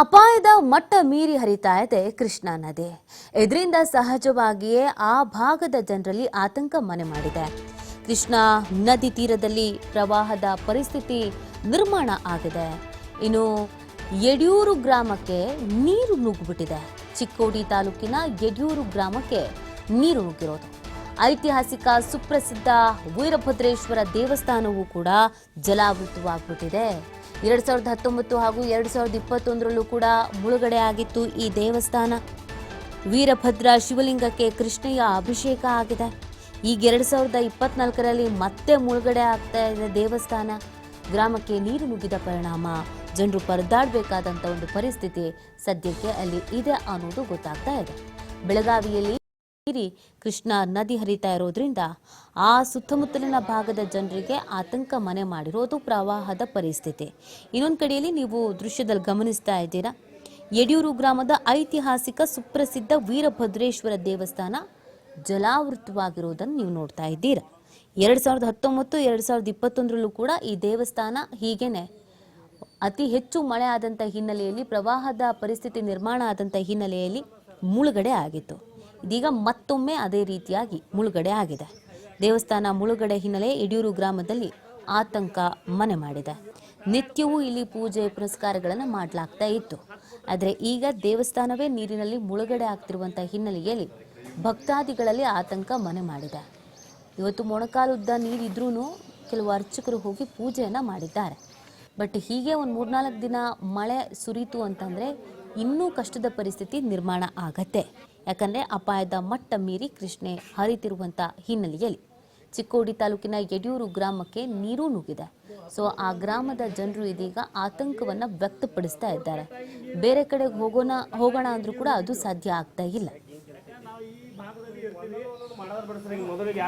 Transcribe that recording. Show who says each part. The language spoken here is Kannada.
Speaker 1: ಅಪಾಯದ ಮಟ್ಟ ಮೀರಿ ಹರಿತಾ ಇದೆ ಕೃಷ್ಣಾ ನದಿ. ಇದರಿಂದ ಸಹಜವಾಗಿಯೇ ಆ ಭಾಗದ ಜನರಲ್ಲಿ ಆತಂಕ ಮನೆ ಮಾಡಿದೆ. ಕೃಷ್ಣಾ ನದಿ ತೀರದಲ್ಲಿ ಪ್ರವಾಹದ ಪರಿಸ್ಥಿತಿ ನಿರ್ಮಾಣ ಆಗಿದೆ. ಇನ್ನು ಯಡಿಯೂರು ಗ್ರಾಮಕ್ಕೆ ನೀರು ನುಗ್ಗಿಬಿಟ್ಟಿದೆ. ಚಿಕ್ಕೋಡಿ ತಾಲೂಕಿನ ಯಡಿಯೂರು ಗ್ರಾಮಕ್ಕೆ ನೀರು ನುಗ್ಗಿರೋದು. ಐತಿಹಾಸಿಕ ಸುಪ್ರಸಿದ್ಧ ವೀರಭದ್ರೇಶ್ವರ ದೇವಸ್ಥಾನವೂ ಕೂಡ ಜಲಾವೃತವಾಗ್ಬಿಟ್ಟಿದೆ. ಎರಡ್ ಸಾವಿರದ ಹತ್ತೊಂಬತ್ತು ಹಾಗೂ ಎರಡ್ ಸಾವಿರದ ಇಪ್ಪತ್ತೊಂದರಲ್ಲೂ ಕೂಡ ಮುಳುಗಡೆ ಆಗಿತ್ತು ಈ ದೇವಸ್ಥಾನ. ವೀರಭದ್ರ ಶಿವಲಿಂಗಕ್ಕೆ ಕೃಷ್ಣಯ್ಯ ಅಭಿಷೇಕ ಆಗಿದೆ. ಈಗ ಎರಡ್ ಸಾವಿರದ ಇಪ್ಪತ್ನಾಲ್ಕರಲ್ಲಿ ಮತ್ತೆ ಮುಳುಗಡೆ ಆಗ್ತಾ ಇದೆ ದೇವಸ್ಥಾನ. ಗ್ರಾಮಕ್ಕೆ ನೀರು ನುಗ್ಗಿದ ಪರಿಣಾಮ. ಜನರು ಪರದಾಡಬೇಕಾದಂಥ ಒಂದು ಪರಿಸ್ಥಿತಿ ಸದ್ಯಕ್ಕೆ ಅಲ್ಲಿ ಇದೆ ಅನ್ನೋದು ಗೊತ್ತಾಗ್ತಾ ಇದೆ. ಬೆಳಗಾವಿಯಲ್ಲಿ ಮೀರಿ ಕೃಷ್ಣ ನದಿ ಹರಿತಾ ಇರೋದ್ರಿಂದ ಆ ಸುತ್ತಮುತ್ತಲಿನ ಭಾಗದ ಜನರಿಗೆ ಆತಂಕ ಮನೆ ಮಾಡಿರೋದು ಪ್ರವಾಹದ ಪರಿಸ್ಥಿತಿ. ಇನ್ನೊಂದು ಕಡೆಯಲ್ಲಿ ನೀವು ದೃಶ್ಯದಲ್ಲಿ ಗಮನಿಸ್ತಾ ಇದ್ದೀರಾ? ಯಡಿಯೂರು ಗ್ರಾಮದ ಐತಿಹಾಸಿಕ ಸುಪ್ರಸಿದ್ಧ ವೀರಭದ್ರೇಶ್ವರ ದೇವಸ್ಥಾನ ಜಲಾವೃತವಾಗಿರೋದನ್ನು ನೀವು ನೋಡ್ತಾ ಇದ್ದೀರಾ? ಎರಡು ಸಾವಿರದ ಹತ್ತೊಂಬತ್ತು, ಎರಡು ಸಾವಿರದ ಇಪ್ಪತ್ತೊಂದರಲ್ಲೂ ಕೂಡ ಈ ದೇವಸ್ಥಾನ ಹೀಗೇನೆ ಅತಿ ಹೆಚ್ಚು ಮಳೆ ಆದಂಥ ಹಿನ್ನೆಲೆಯಲ್ಲಿ, ಪ್ರವಾಹದ ಪರಿಸ್ಥಿತಿ ನಿರ್ಮಾಣ ಆದಂಥ ಹಿನ್ನೆಲೆಯಲ್ಲಿ ಮುಳುಗಡೆ ಆಗಿತ್ತು. ಇದೀಗ ಮತ್ತೊಮ್ಮೆ ಅದೇ ರೀತಿಯಾಗಿ ಮುಳುಗಡೆ ಆಗಿದೆ. ದೇವಸ್ಥಾನ ಮುಳುಗಡೆ ಹಿನ್ನೆಲೆ ಯಡಿಯೂರು ಗ್ರಾಮದಲ್ಲಿ ಆತಂಕ ಮನೆ ಮಾಡಿದೆ. ನಿತ್ಯವೂ ಇಲ್ಲಿ ಪೂಜೆ ಪುರಸ್ಕಾರಗಳನ್ನು ಮಾಡಲಾಗ್ತಾ ಇತ್ತು. ಆದರೆ ಈಗ ದೇವಸ್ಥಾನವೇ ನೀರಿನಲ್ಲಿ ಮುಳುಗಡೆ ಆಗ್ತಿರುವಂಥ ಹಿನ್ನೆಲೆಯಲ್ಲಿ ಭಕ್ತಾದಿಗಳಲ್ಲಿ ಆತಂಕ ಮನೆ ಮಾಡಿದೆ. ಇವತ್ತು ಮೊಣಕಾಲುದ್ದ ನೀರಿದ್ರೂ ಕೆಲವು ಅರ್ಚಕರು ಹೋಗಿ ಪೂಜೆಯನ್ನು ಮಾಡಿದ್ದಾರೆ. ಬಟ್ ಹೀಗೆ ಒಂದು ಮೂರ್ನಾಲ್ಕು ದಿನ ಮಳೆ ಸುರಿತು ಅಂತಂದರೆ ಇನ್ನೂ ಕಷ್ಟದ ಪರಿಸ್ಥಿತಿ ನಿರ್ಮಾಣ ಆಗತ್ತೆ. ಯಾಕಂದರೆ ಅಪಾಯದ ಮಟ್ಟ ಮೀರಿ ಕೃಷ್ಣೆ ಹರಿತಿರುವಂಥ ಹಿನ್ನೆಲೆಯಲ್ಲಿ ಚಿಕ್ಕೋಡಿ ತಾಲೂಕಿನ ಯಡಿಯೂರು ಗ್ರಾಮಕ್ಕೆ ನೀರು ನುಗ್ಗಿದೆ. ಸೊ, ಆ ಗ್ರಾಮದ ಜನರು ಇದೀಗ ಆತಂಕವನ್ನು ವ್ಯಕ್ತಪಡಿಸ್ತಾ ಇದ್ದಾರೆ. ಬೇರೆ ಕಡೆಗೆ ಹೋಗೋಣ ಹೋಗೋಣ ಅಂದ್ರೂ ಕೂಡ ಅದು ಸಾಧ್ಯ ಆಗ್ತಾ ಇಲ್ಲ.
Speaker 2: ಮೊದಲಿಗೆ